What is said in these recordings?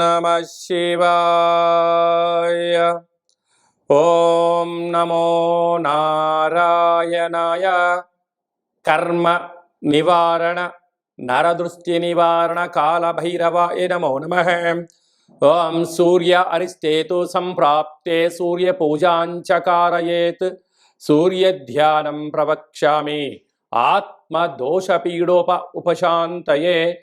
नमः शिवाय। ॐ नमो नारायणाय। कर्म निवारण नरदृष्टिनिवारण कालभैरवाय नमो नमः। ॐ सूर्य अरिष्टेतु सम्प्राप्ते सूर्यपूजाञ्च कारयेत् सूर्यध्यानं प्रवक्ष्यामि। आत्मदोषपीडोप उपशान्तये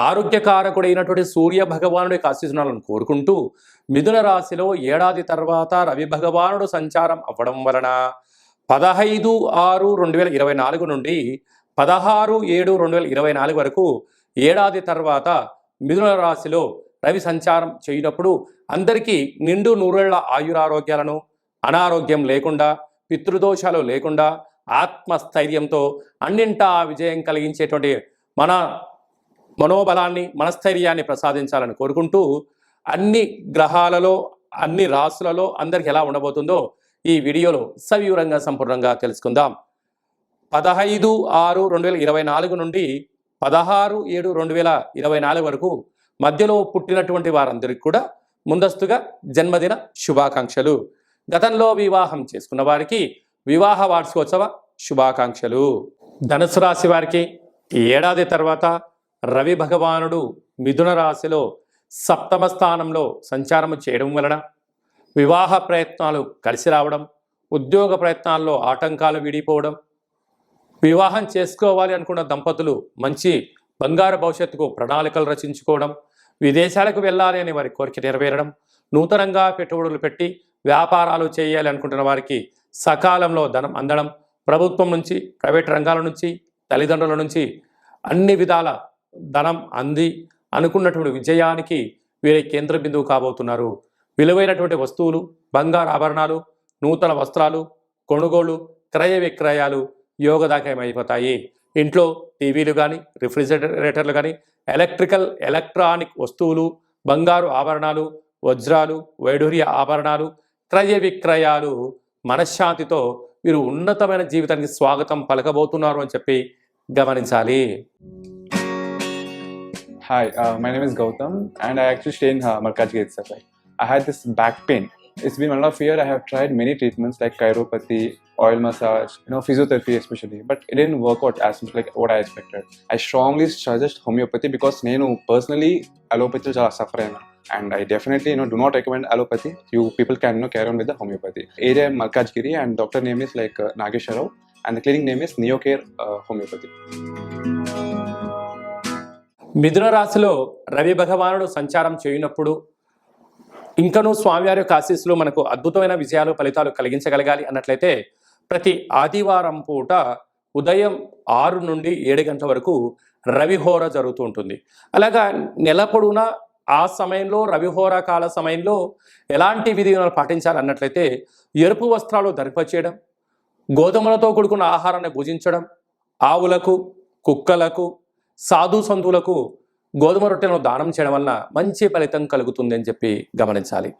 ఆరోగ్యకారకుడైనటువంటి సూర్య భగవానుడి ఆశీస్సులను కోరుకుంటూ మిథున రాశిలో ఏడాది తర్వాత రవి భగవానుడు సంచారం అవ్వడం వలన పదహైదు ఆరు రెండు వేల ఇరవై నాలుగు నుండి పదహారు ఏడు రెండు వేల ఇరవై నాలుగు వరకు ఏడాది తర్వాత మిథున రాశిలో రవి సంచారం చేయనప్పుడు అందరికీ నిండు నూరేళ్ళ ఆయురారోగ్యాలను అనారోగ్యం లేకుండా పితృదోషాలు లేకుండా ఆత్మస్థైర్యంతో అన్నింటా విజయం కలిగించేటువంటి మన మనోబలాన్ని మనస్థైర్యాన్ని ప్రసాదించాలని కోరుకుంటూ అన్ని గ్రహాలలో అన్ని రాసులలో అందరికి ఎలా ఉండబోతుందో ఈ వీడియోలో సవివరంగా సంపూర్ణంగా తెలుసుకుందాం. పదహైదు ఆరు రెండు వేల ఇరవై నాలుగు నుండి పదహారు ఏడు రెండు వేల ఇరవై నాలుగు వరకు మధ్యలో పుట్టినటువంటి వారందరికీ కూడా ముందస్తుగా జన్మదిన శుభాకాంక్షలు. గతంలో వివాహం చేసుకున్న వారికి వివాహ వార్షికోత్సవ శుభాకాంక్షలు. ధనుసు రాశి వారికి ఏడాది తర్వాత రవి భగవానుడు మిథున రాశిలో సప్తమ స్థానంలో సంచారం చేయడం వలన వివాహ ప్రయత్నాలు కలిసి రావడం ఉద్యోగ ప్రయత్నాల్లో ఆటంకాలు విడిపోవడం వివాహం చేసుకోవాలి అనుకున్న దంపతులు మంచి బంగారు భవిష్యత్తుకు ప్రణాళికలు రచించుకోవడం విదేశాలకు వెళ్ళాలి అనే వారి కోరిక నెరవేరడం నూతనంగా పెట్టుబడులు పెట్టి వ్యాపారాలు చేయాలి అనుకుంటున్న వారికి సకాలంలో ధనం అందడం ప్రభుత్వం నుంచి ప్రైవేట్ రంగాల నుంచి తల్లిదండ్రుల నుంచి అన్ని విధాల ధనం అంది అనుకున్నటువంటి విజయానికి వీరి కేంద్ర బిందువు కాబోతున్నారు. విలువైనటువంటి వస్తువులు బంగారు ఆభరణాలు నూతన వస్త్రాలు కొనుగోలు క్రయ విక్రయాలు యోగదాయకమైపోతాయి. ఇంట్లో టీవీలు కానీ రిఫ్రిజిరేటర్లు కానీ ఎలక్ట్రికల్ ఎలక్ట్రానిక్ వస్తువులు బంగారు ఆభరణాలు వజ్రాలు వైఢూర్య ఆభరణాలు క్రయ విక్రయాలు మనశ్శాంతితో మీరు ఉన్నతమైన జీవితానికి స్వాగతం పలకబోతున్నారు అని చెప్పి గమనించాలి. Hi, uh, my name is Gautam, and I actually stay in uh, Malkajgiri itself. Like, I had this back pain. It's been one of year. I have tried many treatments like chiropathy, oil massage, you know, physiotherapy especially, but it didn't work out as much like what I expected. I strongly suggest homeopathy because నేను personally allopathy చాలా suffer అయినా and I definitely you know do not recommend allopathy. You people can you know carry on with the homeopathy. Area Malkajgiri and doctor name is like uh, Nagesha Rao and the clinic name is Neocare uh, Homeopathy. మిథున రాశిలో రవి భగవానుడు సంచారం చేయనప్పుడు ఇంకనూ స్వామివారి యొక్క ఆశీస్సులు మనకు అద్భుతమైన విజయాలు ఫలితాలు కలిగించగలగాలి అన్నట్లయితే ప్రతి ఆదివారం పూట ఉదయం ఆరు నుండి ఏడు గంటల వరకు రవిహోర జరుగుతూ ఉంటుంది. అలాగా నెల పొడవునా ఆ సమయంలో రవిహోర కాల సమయంలో ఎలాంటి విధివిధానాలు పాటించాలి అన్నట్లయితే ఎరుపు వస్త్రాలు ధరింపచేయడం గోధుమలతో కూడుకున్న ఆహారాన్ని భుజించడం ఆవులకు కుక్కలకు సాధు సంతులకు గోధుమ రొట్టెలను దానం చేయడం వలన మంచి ఫలితం కలుగుతుంది అని చెప్పి గమనించాలి.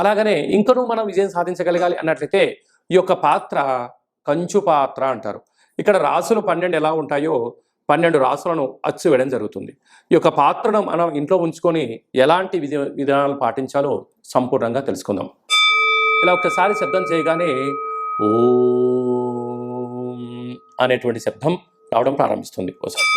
అలాగనే ఇంకనూ మనం విజయం సాధించగలగాలి అన్నట్లయితే ఈ యొక్క పాత్ర కంచు పాత్ర అంటారు. ఇక్కడ రాసులు పన్నెండు ఎలా ఉంటాయో పన్నెండు రాసులను అచ్చు వేయడం జరుగుతుంది. ఈ యొక్క పాత్రను మనం ఇంట్లో ఉంచుకొని ఎలాంటి విధి విధానాలు పాటించాలో సంపూర్ణంగా తెలుసుకుందాం. ఇలా ఒక్కసారి శబ్దం చేయగానే ఓ అనేటువంటి శబ్దం రావడం ప్రారంభిస్తుంది. ఒకసారి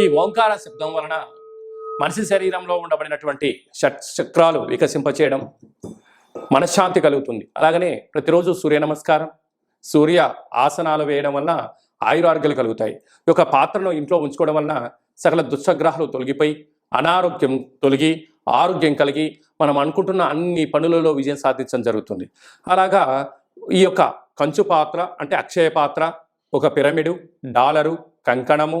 ఈ ఓంకార శబ్దం వలన మనిషి శరీరంలో ఉండబడినటువంటి షట్ చక్రాలు వికసింపచేయడం మనశ్శాంతి కలుగుతుంది. అలాగనే ప్రతిరోజు సూర్య నమస్కారం సూర్య ఆసనాలు వేయడం వలన ఆయురారోగ్యాలు కలుగుతాయి. ఈ యొక్క పాత్రను ఇంట్లో ఉంచుకోవడం వలన సకల దుస్సగ్రహాలు తొలగిపోయి అనారోగ్యం తొలగి ఆరోగ్యం కలిగి మనం అనుకుంటున్న అన్ని పనులలో విజయం సాధించడం జరుగుతుంది. అలాగా ఈ యొక్క కంచు పాత్ర అంటే అక్షయ పాత్ర ఒక పిరమిడు డాలరు కంకణము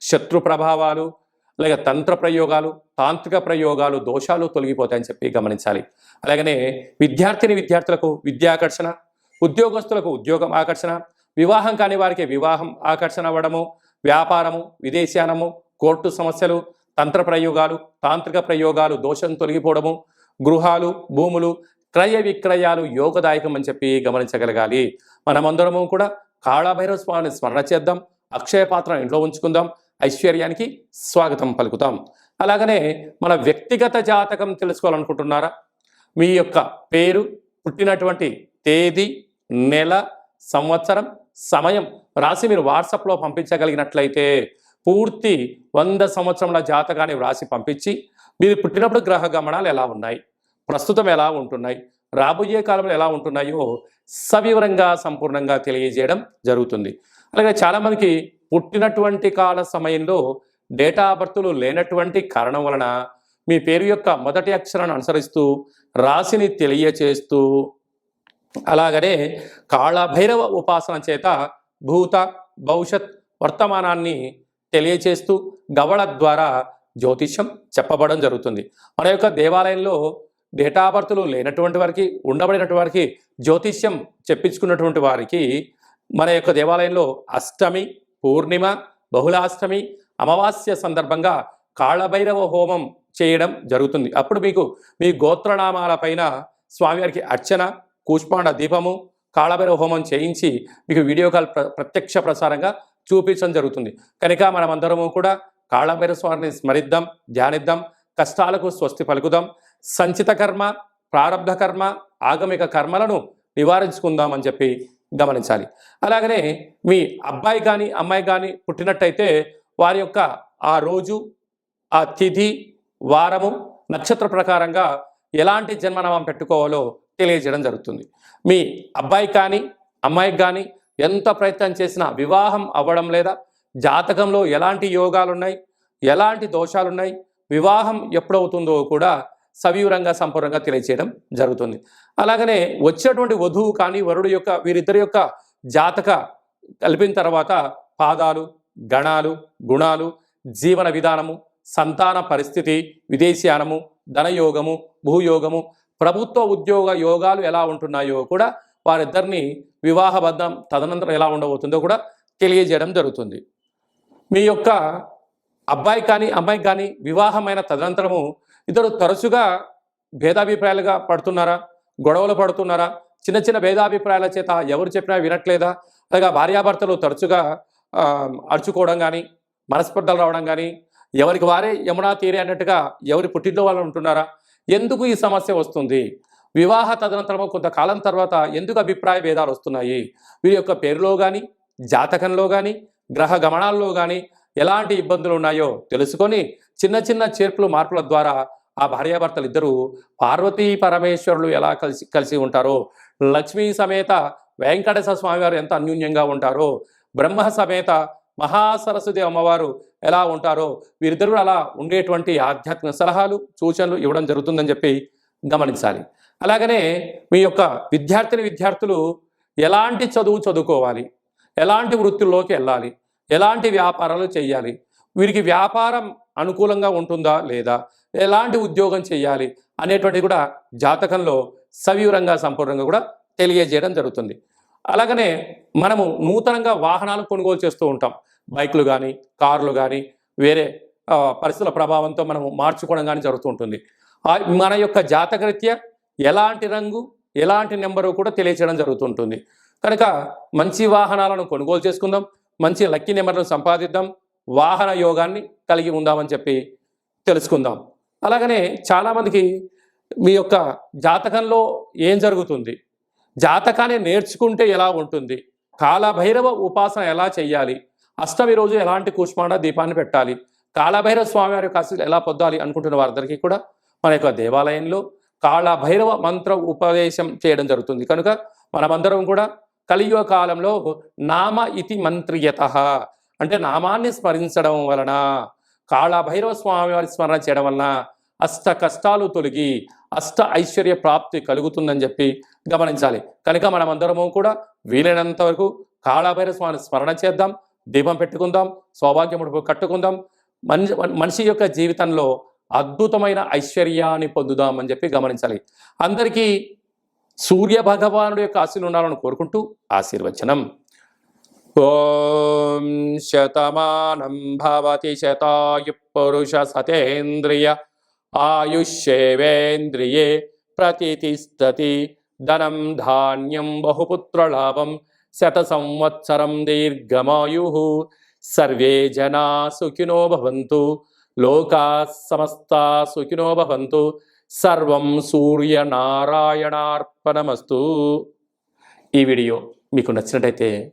శత్రు ప్రభావాలు అలాగే తంత్ర ప్రయోగాలు తాంత్రిక ప్రయోగాలు దోషాలు తొలగిపోతాయని చెప్పి గమనించాలి. అలాగనే విద్యార్థిని విద్యార్థులకు విద్యాకర్షణ ఉద్యోగస్తులకు ఉద్యోగం ఆకర్షణ వివాహం కాని వారికి వివాహం ఆకర్షణ అవ్వడము వ్యాపారము విదేశానము కోర్టు సమస్యలు తంత్ర ప్రయోగాలు తాంత్రిక ప్రయోగాలు దోషం తొలగిపోవడము గృహాలు భూములు క్రయ విక్రయాలు యోగదాయకం అని చెప్పి గమనించగలగాలి. మనమందరము కూడా కాళభైరవ స్వామిని స్మరణ చేద్దాం అక్షయ పాత్ర ఇంట్లో ఉంచుకుందాం ఐశ్వర్యానికి స్వాగతం పలుకుతాం. అలాగనే మన వ్యక్తిగత జాతకం తెలుసుకోవాలనుకుంటున్నారా? మీ యొక్క పేరు పుట్టినటువంటి తేదీ నెల సంవత్సరం సమయం రాసి మీరు వాట్సాప్లో పంపించగలిగినట్లయితే పూర్తి వంద సంవత్సరముల జాతకాన్ని వ్రాసి పంపించి మీరు పుట్టినప్పుడు గ్రహ గమనాలు ఎలా ఉన్నాయి? ప్రస్తుతం ఎలా ఉంటున్నాయి? రాబోయే కాలంలో ఎలా ఉంటున్నాయో సవివరంగా సంపూర్ణంగా తెలియజేయడం జరుగుతుంది. అలాగే చాలామందికి పుట్టినటువంటి కాల సమయంలో డేటా బర్త్లు లేనటువంటి కారణం వలన మీ పేరు యొక్క మొదటి అక్షరాన్ని అనుసరిస్తూ రాశిని తెలియచేస్తూ అలాగనే కాళభైరవ ఉపాసన చేత భూత భవిష్యత్ వర్తమానాన్ని తెలియచేస్తూ గవళ ద్వారా జ్యోతిష్యం చెప్పబడడం జరుగుతుంది. మన యొక్క దేవాలయంలో డేటా బర్త్లు లేనటువంటి వారికి ఉండబడినటువంటి వారికి జ్యోతిష్యం చెప్పించుకున్నటువంటి వారికి మన యొక్క దేవాలయంలో అష్టమి పూర్ణిమ బహుళాష్టమి అమావాస్య సందర్భంగా కాళభైరవ హోమం చేయడం జరుగుతుంది. అప్పుడు మీకు మీ గోత్రనామాల పైన స్వామివారికి అర్చన కూష్మాండ దీపము కాళభైరవ హోమం చేయించి మీకు వీడియో కాల్ ప్ర ప్రత్యక్ష ప్రసారంగా చూపించడం జరుగుతుంది. కనుక మనమందరము కూడా కాళభైరవ స్వామిని స్మరిద్దాం ధ్యానిద్దాం కష్టాలకు స్వస్తి పలుకుదాం సంచిత కర్మ ప్రారంభ కర్మ ఆగమిక కర్మలను నివారించుకుందామని చెప్పి గమనించాలి. అలాగనే మీ అబ్బాయి కానీ అమ్మాయి కానీ పుట్టినట్టయితే వారి యొక్క ఆ రోజు ఆ తిథి వారము నక్షత్ర ప్రకారంగా ఎలాంటి జన్మనామం పెట్టుకోవాలో తెలియజేయడం జరుగుతుంది. మీ అబ్బాయి కానీ అమ్మాయికి కానీ ఎంత ప్రయత్నం చేసినా వివాహం అవ్వడం లేదా జాతకంలో ఎలాంటి యోగాలున్నాయి ఎలాంటి దోషాలున్నాయి వివాహం ఎప్పుడవుతుందో కూడా సవివరంగా సంపూర్ణంగా తెలియజేయడం జరుగుతుంది. అలాగనే వచ్చేటువంటి వధువు కానీ వరుడు యొక్క వీరిద్దరి యొక్క జాతక కలిపిన తర్వాత పాదాలు గణాలు గుణాలు జీవన విధానము సంతాన పరిస్థితి విదేశీయానము ధనయోగము భూయోగము ప్రభుత్వ ఉద్యోగ యోగాలు ఎలా ఉంటున్నాయో కూడా వారిద్దరిని వివాహబద్ధం తదనంతరం ఎలా ఉండబోతుందో కూడా తెలియజేయడం జరుగుతుంది. మీ యొక్క అబ్బాయి కానీ అమ్మాయి కానీ వివాహమైన తదనంతరము ఇద్దరు తరచుగా భేదాభిప్రాయాలుగా పడుతున్నారా? గొడవలు పడుతున్నారా? చిన్న చిన్న భేదాభిప్రాయాల చేత ఎవరు చెప్పినా వినట్లేదా? అలాగా భార్యాభర్తలు తరచుగా అడుచుకోవడం కానీ మనస్పర్ధలు రావడం కానీ ఎవరికి వారే యమునా తీరే అన్నట్టుగా ఎవరి పుట్టింట్లో వాళ్ళు ఉంటున్నారా? ఎందుకు ఈ సమస్య వస్తుంది? వివాహ తదనంతరము కొంతకాలం తర్వాత ఎందుకు అభిప్రాయ భేదాలు వస్తున్నాయి? వీరి యొక్క పేరులో కానీ జాతకంలో కానీ గ్రహ గమనాల్లో కానీ ఎలాంటి ఇబ్బందులు ఉన్నాయో తెలుసుకొని చిన్న చిన్న చేర్పులు మార్పుల ద్వారా ఆ భార్యాభర్తలు ఇద్దరు పార్వతీ పరమేశ్వరులు ఎలా కలిసి కలిసి ఉంటారో లక్ష్మీ సమేత వెంకటేశ్వర స్వామివారు ఎంత అన్యూన్యంగా ఉంటారో బ్రహ్మ సమేత మహాసరస్వతి అమ్మవారు ఎలా ఉంటారో వీరిద్దరూ అలా ఉండేటువంటి ఆధ్యాత్మిక సలహాలు సూచనలు ఇవ్వడం జరుగుతుందని చెప్పి గమనించాలి. అలాగనే మీ యొక్క విద్యార్థిని విద్యార్థులు ఎలాంటి చదువు చదువుకోవాలి? ఎలాంటి వృత్తుల్లోకి వెళ్ళాలి? ఎలాంటి వ్యాపారాలు చేయాలి? వీరికి వ్యాపారం అనుకూలంగా ఉంటుందా లేదా? ఎలాంటి ఉద్యోగం చేయాలి అనేటువంటిది కూడా జాతకంలో సవివరంగా సంపూర్ణంగా కూడా తెలియజేయడం జరుగుతుంది. అలాగనే మనము నూతనంగా వాహనాలు కొనుగోలు చేస్తూ ఉంటాం. బైకులు కానీ కార్లు కానీ వేరే పరిస్థితుల ప్రభావంతో మనం మార్చుకోవడం కానీ జరుగుతూ ఉంటుంది. మన యొక్క జాతకరీత్యా ఎలాంటి రంగు ఎలాంటి నెంబరు కూడా తెలియచేయడం జరుగుతుంటుంది కనుక మంచి వాహనాలను కొనుగోలు చేసుకుందాం మంచి లక్కీ నెంబర్లను సంపాదిద్దాం వాహన యోగాన్ని కలిగి ఉందామని చెప్పి తెలుసుకుందాం. అలాగనే చాలామందికి మీ యొక్క జాతకంలో ఏం జరుగుతుంది? జాతకాన్ని నేర్చుకుంటే ఎలా ఉంటుంది? కాలభైరవ ఉపాసన ఎలా చేయాలి అష్టమి రోజు ఎలాంటి కూష్మాండ దీపాన్ని పెట్టాలి? కాళభైరవ స్వామి వారి యొక్క ఎలా పొందాలి అనుకుంటున్న వారందరికీ కూడా మన యొక్క దేవాలయంలో కాళభైరవ మంత్ర ఉపదేశం చేయడం జరుగుతుంది. కనుక మనమందరం కూడా కలియుగ కాలంలో నామ ఇతి మంత్రియత. అంటే నామాన్ని స్మరించడం వలన కాళభైరవ స్వామి వారి స్మరణ చేయడం వలన అష్ట కష్టాలు తొలగి అష్ట ఐశ్వర్య ప్రాప్తి కలుగుతుందని చెప్పి గమనించాలి. కనుక మనమందరము కూడా వీలైనంత వరకు కాళభైరవ స్వామిని స్మరణ చేద్దాం దీపం పెట్టుకుందాం సౌభాగ్యముడు కట్టుకుందాం మనిషి మనిషి యొక్క జీవితంలో అద్భుతమైన ఐశ్వర్యాన్ని పొందుదామని చెప్పి గమనించాలి. అందరికీ సూర్య భగవానుడి యొక్క ఆశీర్వాదాలను ఉండాలని కోరుకుంటూ ఆశీర్వచనం. ఓం శతమానం భవతి శతాయు పురుష సతేంద్రియ ఆయుష్యేవేంద్రియే ప్రతిష్టతి ధనం ధాన్యం బహుపుత్రలాభం శత సంవత్సరం దీర్ఘమాయు సర్వే జనా సుఖినో భవంతు లోకా సమస్తా సుఖినో భవంతు సర్వం సూర్యనారాయణార్పణమస్తు ఈ వీడియో మీకు నచ్చినట్టయితే